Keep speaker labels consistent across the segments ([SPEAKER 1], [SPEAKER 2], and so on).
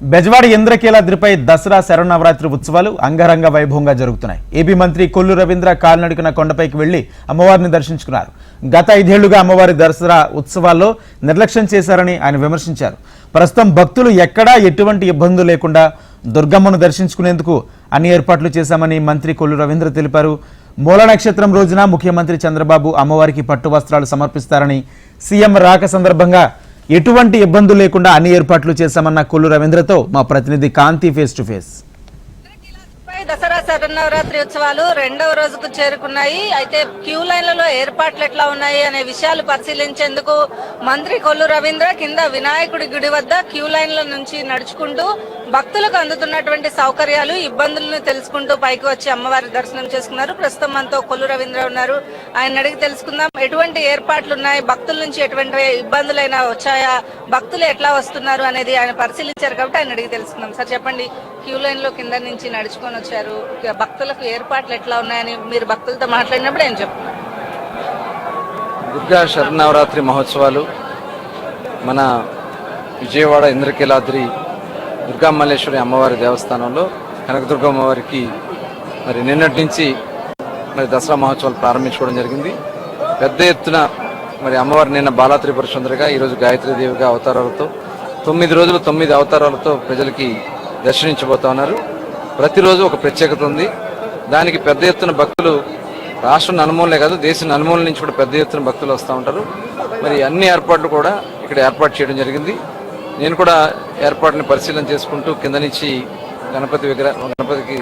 [SPEAKER 1] బెజవాడ ఇంద్రకీలాద్రిపై దసరా శరణవరాత్రి ఉత్సవాలు అంగరంగ వైభవంగా జరుగుతున్నాయి. ఏపీ మంత్రి కొల్లు రవీంద్ర కాలినడుకున కొండపైకి వెళ్ళి అమ్మవారిని దర్శించుకున్నారు. గత ఐదేళ్ళుగా అమ్మవారి దసరా ఉత్సవాల్లో నిర్లక్ష్యం చేశారని ఆయన విమర్శించారు. ప్రస్తుతం భక్తులు ఎక్కడా ఎటువంటి ఇబ్బందులు లేకుండా దుర్గమ్మను దర్శించుకునేందుకు అన్ని ఏర్పాట్లు చేశామని మంత్రి కొల్లు రవీంద్ర తెలిపారు. మూల నక్షత్రం రోజున ముఖ్యమంత్రి చంద్రబాబు అమ్మవారికి పట్టు వస్త్రాలు సమర్పిస్తారని సీఎం రాక సందర్భంగా ఎటువంటి ఇబ్బందులు లేకుండా అన్ని ఏర్పాట్లు చేశామన్న కొల్లు రవీంద్రతో మా ప్రతినిధి Kanti face to face
[SPEAKER 2] Dasara Sharannavaratri ఉత్సవాలు రెండవ రోజుకు చేరుకున్నాయి. అయితే క్యూ లైన్లలో ఏర్పాట్లు ఎట్లా ఉన్నాయి అనే విషయాలు పరిశీలించేందుకు మంత్రి కొల్లు రవీంద్ర కింద వినాయకుడి గుడి వద్ద క్యూ లైన్ల నుంచి నడుచుకుంటూ భక్తులకు అందుతున్నటువంటి సౌకర్యాలు ఇబ్బందులను తెలుసుకుంటూ పైకి వచ్చి అమ్మవారి దర్శనం చేసుకున్నారు. ప్రస్తుతం మనతో కొల్లు రవీంద్ర ఉన్నారు. ఆయన అడిగి తెలుసుకుందాం ఎటువంటి ఏర్పాట్లు ఉన్నాయి? భక్తుల నుంచి ఎటువంటి ఇబ్బందులైనా వచ్చాయా? భక్తులు ఎట్లా వస్తున్నారు అనేది ఆయన పరిశీలించారు కాబట్టి ఆయన అడిగి తెలుసుకుందాం. సార్ చెప్పండి క్యూ లైన్లో కింద నుంచి నడుచుకొని వచ్చారు. భక్తులకు ఏర్పాట్లు ఎట్లా ఉన్నాయని మీరు భక్తులతో మాట్లాడినప్పుడు ఏం చెప్తున్నారు.
[SPEAKER 3] దుర్గా శరన్నవరాత్రి మహోత్సవాలు మన విజయవాడ ఇంద్రకీలాద్రి దుర్గామల్లేశ్వరి అమ్మవారి దేవస్థానంలో కనకదుర్గ అమ్మవారికి మరి నిన్నటి నుంచి మరి దసరా మహోత్సవాలు ప్రారంభించుకోవడం జరిగింది. పెద్ద ఎత్తున మరి అమ్మవారు నిన్న బాలా త్రిపుర సుందరిగా ఈరోజు గాయత్రీదేవిగా అవతారాలతో తొమ్మిది రోజులు తొమ్మిది అవతారాలతో ప్రజలకి దర్శనించబోతా ఉన్నారు. ప్రతిరోజు ఒక ప్రత్యేకత ఉంది. దానికి పెద్ద ఎత్తున భక్తులు రాష్ట్రం నలుమూలనే కాదు దేశం నలుమూల నుంచి కూడా పెద్ద ఎత్తున భక్తులు వస్తూ ఉంటారు. మరి అన్ని ఏర్పాట్లు కూడా ఇక్కడ ఏర్పాటు చేయడం జరిగింది. నేను కూడా ఏర్పాటుని పరిశీలన చేసుకుంటూ కింద నుంచి గణపతి విగ్రహ గణపతికి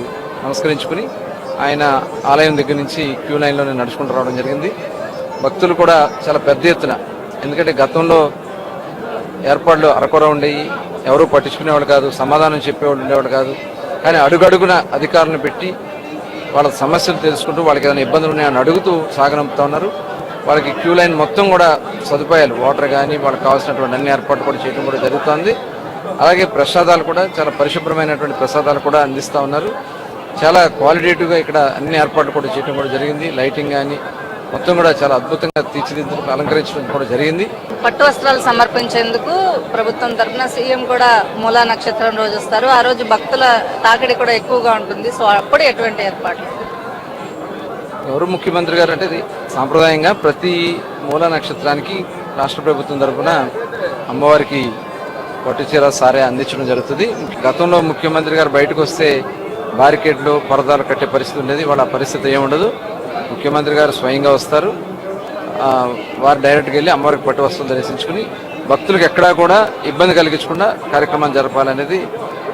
[SPEAKER 3] నమస్కరించుకుని ఆయన ఆలయం దగ్గర నుంచి క్యూ లైన్లోనే నడుచుకుంటూ రావడం జరిగింది. భక్తులు కూడా చాలా పెద్ద ఎత్తున ఎందుకంటే గతంలో ఏర్పాట్లు అరకొర ఉండేవి ఎవరూ పట్టించుకునేవాళ్ళు కాదు సమాధానం చెప్పేవాళ్ళు ఉండేవాళ్ళు కాదు. కానీ అడుగడుగున అధికారులను పెట్టి వాళ్ళ సమస్యలు తెలుసుకుంటూ వాళ్ళకి ఏదైనా ఇబ్బందులు ఉన్నాయని అడుగుతూ సాగనంపుతా ఉన్నారు. వాళ్ళకి క్యూ లైన్ మొత్తం కూడా సదుపాయాలు వాటర్ కానీ వాళ్ళకి కావాల్సినటువంటి అన్ని ఏర్పాట్లు కూడా చేయడం కూడా జరుగుతోంది. అలాగే ప్రసాదాలు కూడా చాలా పరిశుభ్రమైనటువంటి ప్రసాదాలు కూడా అందిస్తూ ఉన్నారు. చాలా క్వాలిటేటివ్గా ఇక్కడ అన్ని ఏర్పాట్లు కూడా చేయడం కూడా జరిగింది. లైటింగ్ కానీ మొత్తం కూడా చాలా అద్భుతంగా తీర్చిదిద్దడం అలంకరించడం కూడా జరిగింది.
[SPEAKER 2] పట్టు వస్త్రాలు సమర్పించేందుకు ప్రభుత్వం తరఫున సీఎం కూడా మూలా నక్షత్రం రోజు వస్తారు. ఆ రోజు భక్తుల తాకిడి కూడా ఎక్కువగా ఉంటుంది. సో అప్పుడు ఎటువంటి ఏర్పాట్లు?
[SPEAKER 3] ఎవరు ముఖ్యమంత్రి గారు అంటే సాంప్రదాయంగా ప్రతి మూల నక్షత్రానికి రాష్ట్ర ప్రభుత్వం తరఫున అమ్మవారికి పట్టుచీర సారే అందించడం జరుగుతుంది. గతంలో ముఖ్యమంత్రి గారు బయటకు వస్తే బారికేడ్లు పరదాలు కట్టే పరిస్థితి ఉండేది. వాళ్ళ పరిస్థితి ఏముండదు ముఖ్యమంత్రి గారు స్వయంగా వస్తారు. వారు డైరెక్ట్గా వెళ్ళి అమ్మవారికి పట్టు వస్తువులు దర్శించుకుని భక్తులకు ఎక్కడా కూడా ఇబ్బంది కలిగించకుండా కార్యక్రమం జరపాలనేది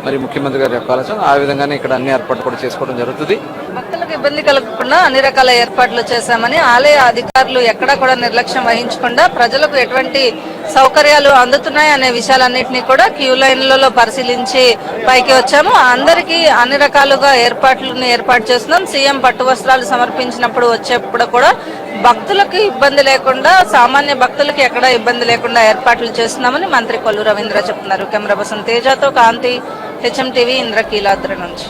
[SPEAKER 3] మరి ముఖ్యమంత్రి గారి యొక్క ఆలోచన. ఆ విధంగానే ఇక్కడ అన్ని ఏర్పాట్లు కూడా చేసుకోవడం జరుగుతుంది.
[SPEAKER 2] ఇబ్బంది కలగకుండా అన్ని రకాల ఏర్పాట్లు చేశామని ఆలయ అధికారులు ఎక్కడా కూడా నిర్లక్ష్యం వహించకుండా ప్రజలకు ఎటువంటి సౌకర్యాలు అందుతున్నాయి అనే విషయాలన్నింటినీ కూడా క్యూ లైన్లలో పరిశీలించి పైకి వచ్చాము. అందరికీ అన్ని రకాలుగా ఏర్పాట్లను ఏర్పాటు చేస్తున్నాం. సీఎం పట్టు వస్త్రాలు సమర్పించినప్పుడు వచ్చేప్పుడు కూడా భక్తులకు ఇబ్బంది లేకుండా సామాన్య భక్తులకు ఎక్కడా ఇబ్బంది లేకుండా ఏర్పాట్లు చేస్తున్నామని మంత్రి కొల్లు రవీంద్ర చెప్తున్నారు. కెమెరా పర్సన్ తేజతో కాంతి హెచ్ఎం టీవీ ఇంద్రకీలాద్రి నుంచి.